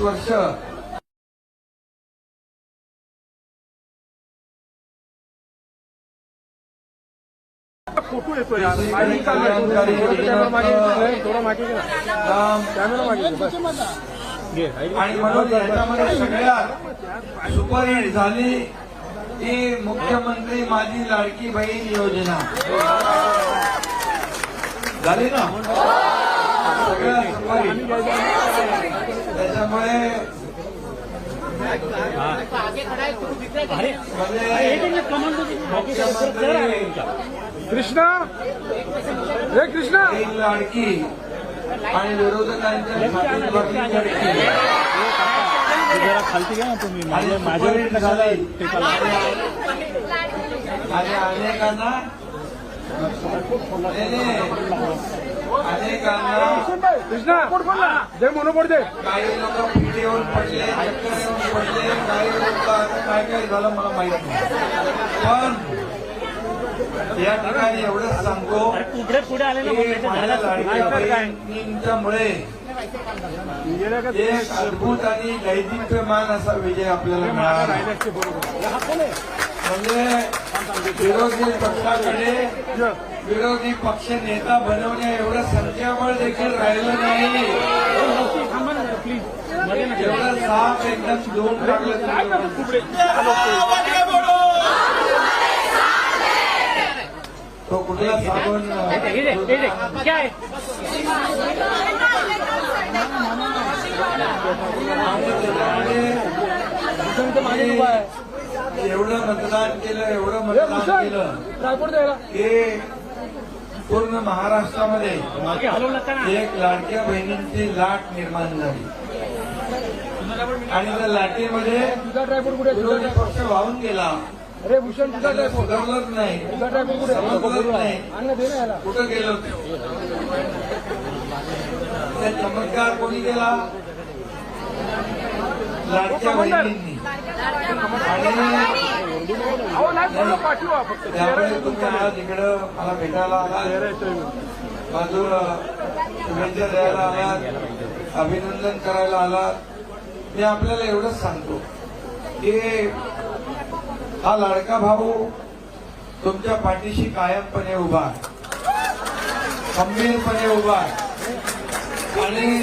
वर्ष. फोटो. आणि म्हणून याच्यामध्ये सगळ्यात सुपरहिट झाली ती मुख्यमंत्री माझी लाडकी बहीण योजना. झाली ना? त्याच्यामुळे मुख्यमंत्री कृष्णा? हे कृष्णा! बहीण लाडकी आणि विरोधकांच्या खालती घ्या ना तुम्ही. आणि. अनेकांना कृष्णा जय दे काही लोक येऊन पडले चक्कर येऊन पडले काही लोक काय काय झालं मला माहीत नाही पण या ठिकाणी एवढंच सांगतो पुढे पुढे आले एक अद्भुत आणि दैदिप्यमान असा विजय आपल्याला मिळाला. म्हणजे विरोधी पक्षाकडे विरोधी पक्ष नेता बनवण्या एवढं संख्याबळ देखील राहिलं नाही. एवढं साफ एकदम दोन तो कुठला साबण एवढं मतदान केलं एवढं मतदान केलं. की पूर्ण महाराष्ट्रामध्ये एक लाडक्या बहिणींची लाट निर्माण झाली. आणि त्या लाटेमध्ये? विरोधी पक्ष वाहून गेला. अरे भूषण तुझा सुधारलंच नाही. कुठे गेलो ते? चमत्कार कोणी केला? लाडक्या बहिणींनी. आणि त्यामुळे तुम्ही आज इकडं मला भेटायला आला बाजूला शुभेच्छा द्यायला आलात अभिनंदन करायला आलात मी आपल्याला एवढंच सांगतो की हा लाडका भाऊ तुमच्या पाठीशी कायमपणे उभा खंबीरपणे उभा आहे. आणि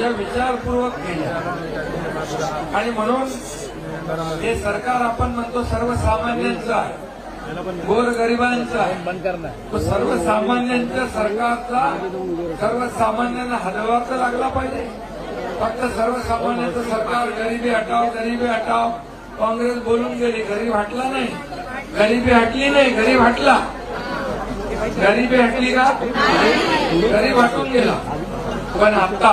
या विचारपूर्वक केल्या आणि म्हणून हे सरकार आपण म्हणतो सर्वसामान्यांचं आहे गोरगरिबांचं आहे तो सर्वसामान्यांच्या सरकारचा सर्वसामान्यांना हातभार तर लागला पाहिजे. फक्त सर्वसामान्यांचं सरकार गरिबी हटाव गरिबी हटाव काँग्रेस बोलून गेली गरीब हटला नाही. गरिबी हटली नाही गरीब हटला गरिबी हटली का? गरीब हटून गेला. पण आता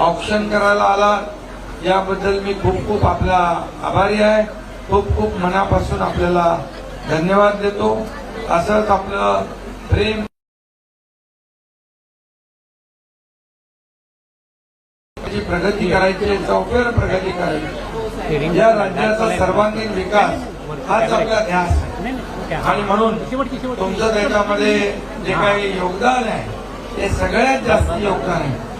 ऑप्शन करायला आला. याबद्दल मी खूप खूप आपला आभारी आहे. खूप खूप मनापासून आपल्याला धन्यवाद देतो. असंच आपलं प्रेम प्रगती करायची चौफेर प्रगती करायची. या राज्याचा सर्वांगीण विकास हाच आपला ध्यास आहे. आणि म्हणून तुमचं त्याच्यामध्ये जे काही योगदान आहे ते सगळ्यात जास्त योगदान आहे.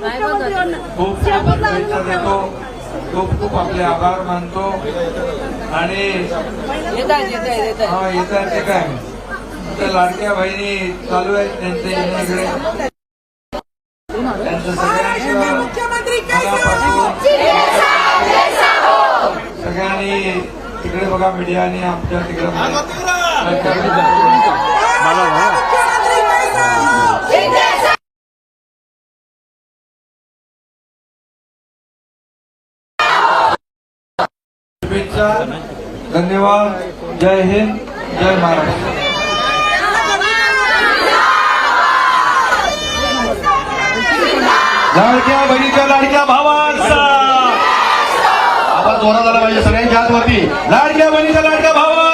मुख्यमंत्र्यांना खूप शुभेच्छा देतो मुख्यमंत्री. खूप खूप आपले आभार मानतो. आणि हा येत आहे ते काय त्या लाडक्या बहिणी चालू आहेत त्यांचे येण्याकडे त्यांचं मनापासून सगळ्यांनी तिकडे बघा मीडियाने आमच्या तिकडे शुभेच्छा धन्यवाद. जय हिंद. जय महाराष्ट्र. लाडक्या बहिणीच्या लाडक्या भावांचा. आवाज जोरा झाला पाहिजे सगळ्यांच्या हातवरती. लाडक्या बहिणीच्या लाडक्या भावा